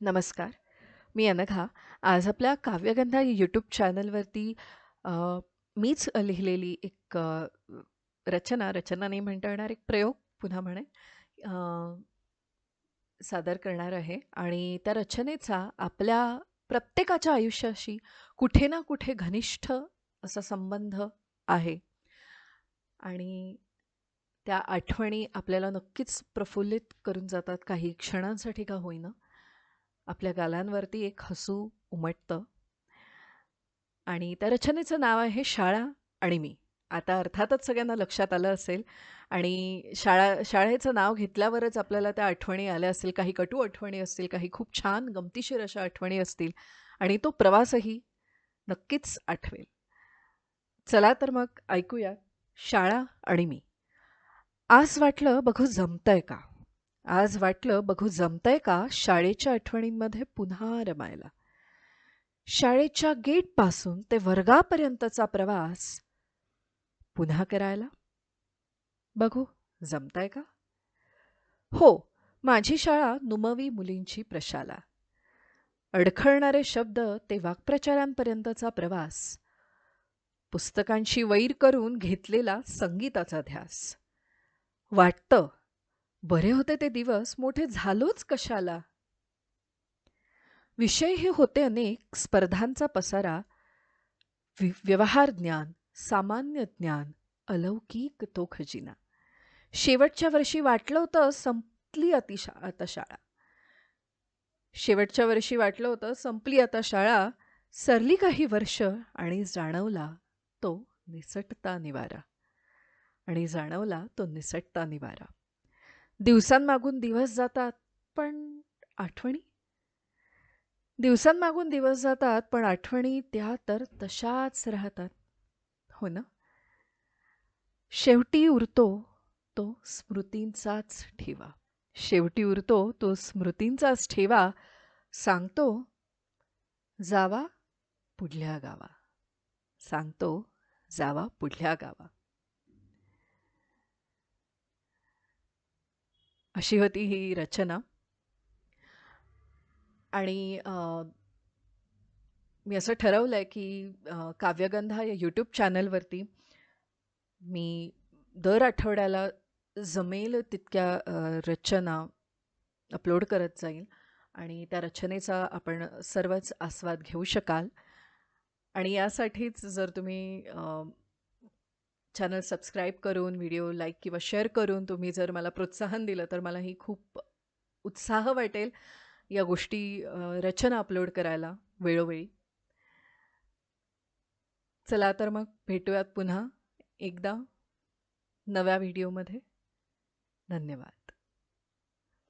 नमस्कार. मी अनघा. आज आपल्या काव्यगंधा यूट्यूब चॅनलवरती अ, मीच लिहिलेली एक अ, रचना, रचना नाही म्हणता येणार, एक प्रयोग पुन्हा म्हणेन अ, सादर करणार आहे आणि त्या रचनेचा आपल्या प्रत्येकाच्या आयुष्याशी कुठे ना कुठे घनिष्ठ असा संबंध आहे. आणि त्या आठवणी आपल्याला नक्कीच प्रफुल्लित करून जातात काही क्षणांसाठी का होईना. आपल्या गालांवरती एक हसू उमटतं. आणि त्या रचनेचं नाव आहे शाळा आणि मी. आता अर्थातच सगळ्यांना लक्षात आलं असेल आणि शाळा शाळेचं नाव घेतल्यावरच आपल्याला त्या आठवणी आल्या असतील. काही कटू आठवणी असतील, काही खूप छान गमतीशीर अशा आठवणी असतील आणि तो प्रवासही नक्कीच आठवेल. चला तर मग ऐकूया शाळा आणि मी. आज वाटलं बघू जमतंय का? आज वाटलं बघू जमतंय का शाळेच्या आठवणींमध्ये पुन्हा रमायला. शाळेच्या गेटपासून ते वर्गापर्यंतचा प्रवास पुन्हा करायला. बघू जमतंय का? हो, माझी शाळा नुमवी मुलींची प्रशाला. अडखळणारे शब्द ते वाक्प्रचारांपर्यंतचा प्रवास. पुस्तकांशी वैर करून घेतलेला संगीताचा ध्यास. वाटतं बरे होते ते दिवस मोठे झालोच कशाला. विषय हे होते अनेक स्पर्धांचा पसारा. व्यवहार ज्ञान, सामान्य ज्ञान, अलौकिक तो खजिना. शेवटच्या वर्षी वाटलं होतं संपली अतिशा आता शाळा. शेवटच्या वर्षी वाटलं होतं संपली आता शाळा. सरली काही वर्ष आणि जाणवला तो निसटता निवारा. आणि जाणवला तो निसटता निवारा. दिवसांमागून दिवस जातात पण आठवणी? दिवसांमागून दिवस जातात पण आठवणी त्या तर तशाच राहतात. हो ना? शेवटी उरतो तो स्मृतींचाच ठेवा. शेवटी उरतो तो स्मृतींचाच ठेवा. सांगतो जावा पुढल्या गावा. सांगतो जावा पुढल्या गावा. अशी होती ही रचना. आणि अ, मी असं ठरवलंय की अ, काव्यगंधा या यूट्यूब चॅनलवरती मी दर आठवड्याला जमेल तितक्या अ, रचना अपलोड करत जाईल आणि त्या रचनेचा आपण सर्वच आस्वाद घेऊ शकाल. आणि यासाठीच जर तुम्ही अ, चॅनल सबस्क्राईब करून, व्हिडिओ लाईक किंवा शेअर करून तुम्ही जर मला प्रोत्साहन दिलं तर मलाही खूप उत्साह वाटेल या गोष्टी रचना अपलोड करायला वेळोवेळी. चला तर मग भेटूयात पुन्हा एकदा नव्या व्हिडिओमध्ये. धन्यवाद.